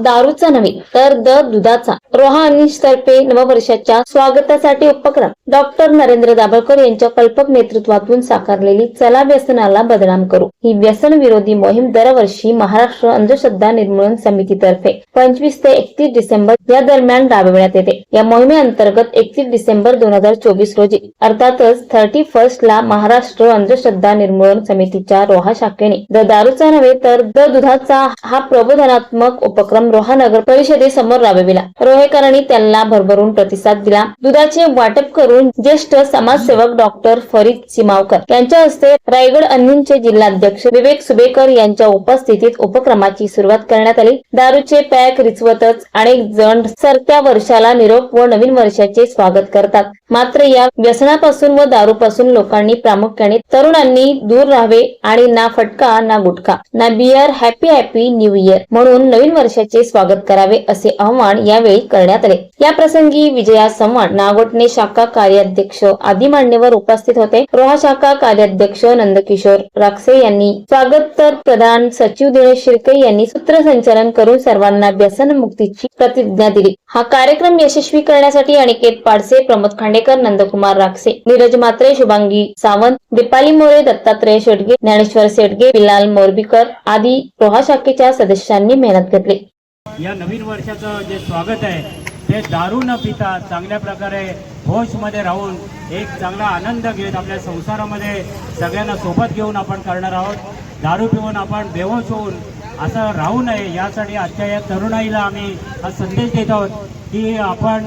दारूचा नव्हे तर द दुधाचा. रोहा तर्फे नववर्षाच्या स्वागतासाठी उपक्रम. डॉक्टर नरेंद्र दाभोळकर यांच्या कल्पक नेतृत्वातून साकारलेली चला व्यसनाला बदनाम करू. ही व्यसन विरोधी मोहीम दरवर्षी महाराष्ट्र अंधश्रद्धा निर्मूलन समितीतर्फे पंचवीस ते एकतीस डिसेंबर या दरम्यान राबविण्यात येते. या मोहिमेअंतर्गत एकतीस डिसेंबर दोन हजार चोवीस रोजी अर्थातच थर्टी फर्स्ट ला महाराष्ट्र अंधश्रद्धा निर्मूलन समितीच्या रोहा शाखेने द दारूचा नव्हे तर द दुधाचा हा प्रबोधनात्मक उपक्रम रोहा नगर परिषदेसमोर राबविला. रोहेकरांनी त्यांना भरभरून प्रतिसाद दिला. दुधाचे वाटप करून ज्येष्ठ समाजसेवक डॉक्टर फरीद सिमावकर यांच्या हस्ते रायगड अन्नींचे जिल्हाध्यक्ष विवेक सुबेकर यांच्या उपस्थितीत उपक्रमाची सुरुवात करण्यात आली. दारूचे पॅक रिचवतच अनेक जण सरत्या वर्षाला निरोप व नवीन वर्षाचे स्वागत करतात. मात्र या व्यसनापासून व दारूपासून लोकांनी प्रामुख्याने तरुणांनी दूर राहावे आणि ना फटका ना गुटखा ना beer happy happy new year म्हणून नवीन वर्षाचे स्वागत करावे असे आवाहन यावेळी करण्यात आले. या प्रसंगी विजया चव्हाण नागोटणे शाखा कार्याध्यक्ष आदी मान्यवर उपस्थित होते. रोहा शाखा कार्याध्यक्ष नंदकिशोर राक्षे यांनी स्वागत तर प्रधान सचिव दिनेश शिर्के यांनी सूत्रसंचालन करून सर्वांना व्यसन मुक्तीची प्रतिज्ञा दिली. हा कार्यक्रम यशस्वी करण्यासाठी अनिकेत पाडसे प्रमोद खांडेकर नंदकुमार राक्षे नीरज मात्रे शुभांगी सावंत दीपाली मोरे दत्तात्रय शेडगे ज्ञानेश्वर शेडगे बिलाल मोरबीकर आदी रोहा शाखेच्या सदस्यांनी मेहनत घेतली या नवीन वर्षाचं जे स्वागत आहे ते दारू न पिता चांगल्या प्रकारे होशमध्ये राहून एक चांगला आनंद घेत आपल्या संसारामध्ये सगळ्यांना सोबत घेऊन आपण करणार आहोत. दारू पिऊन आपण बेहोश होऊन असं राहू नये यासाठी आजच्या या तरुणाईला आम्ही हा संदेश देत आहोत की आपण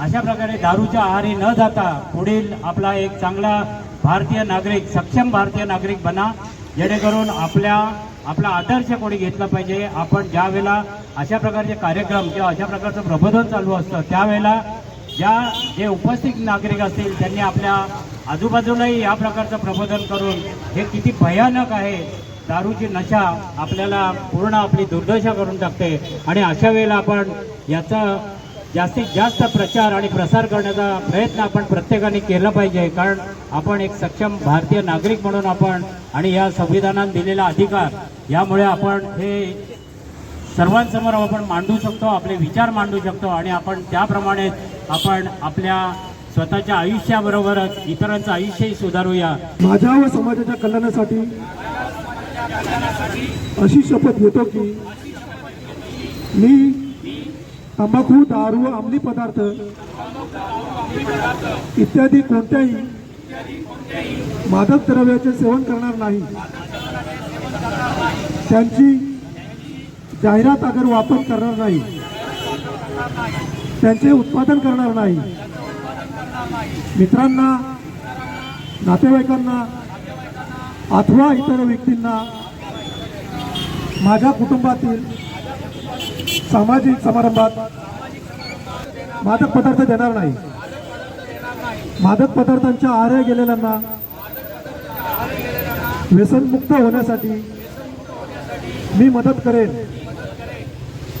अशा प्रकारे दारूच्या आहारी न जाता पुढील आपला एक चांगला भारतीय नागरिक सक्षम भारतीय नागरिक बना जेणेकरून आपल्या आपला आदर्श कोणी घेतला पाहिजे आपण ज्या वेळेला अशा प्रकारचे कार्यक्रम किंवा अशा प्रकारचं प्रबोधन चालू असतं त्यावेळेला ज्या जे उपस्थित नागरिक असतील त्यांनी आपल्या आजूबाजूलाही या प्रकारचं प्रबोधन करून हे किती भयानक आहे दारूची नशा आपल्याला पूर्ण आपली दुर्दशा करून टाकते. आणि अशा वेळेला आपण याचं जास्तीत जास्त प्रचार आणि प्रसार करण्याचा प्रयत्न आपण प्रत्येकाने केला पाहिजे. कारण आपण एक सक्षम भारतीय नागरिक म्हणून आपण आणि या संविधानात दिलेला अधिकार यामुळे आपण हे सर्वांसमोर आपण मांडू शकतो आपले विचार मांडू शकतो आणि आपण त्याप्रमाणे आपण आपल्या स्वतःच्या आयुष्याबरोबरच इतरांचं आयुष्यही सुधारूया. माझ्या व समाजाच्या कल्याणासाठी अशी शपथ घेतो की मी तंबाखू दारू अंमली पदार्थ इत्यादी कोणत्याही मादक द्रव्याचे सेवन करणार नाही. त्यांची जाहिरात अगर वापर करणार नाही त्यांचे उत्पादन करणार नाही. मित्रांना नातेवाईकांना अथवा इतर व्यक्तींना माझ्या कुटुंबातील सामाजिक समारंभात मादक पदार्थ देणार नाही. मादक पदार्थांच्या आहार गेलेल्यांना व्यसनमुक्त होण्यासाठी मी मदत करेन.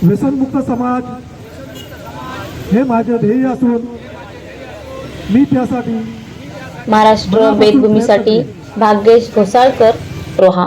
व्यसनमुक्त समाज हे माझे ध्येय असून मी त्यासाठी महाराष्ट्र वेदभूमीसाठी भाग्येश घोसाळकर रोहा.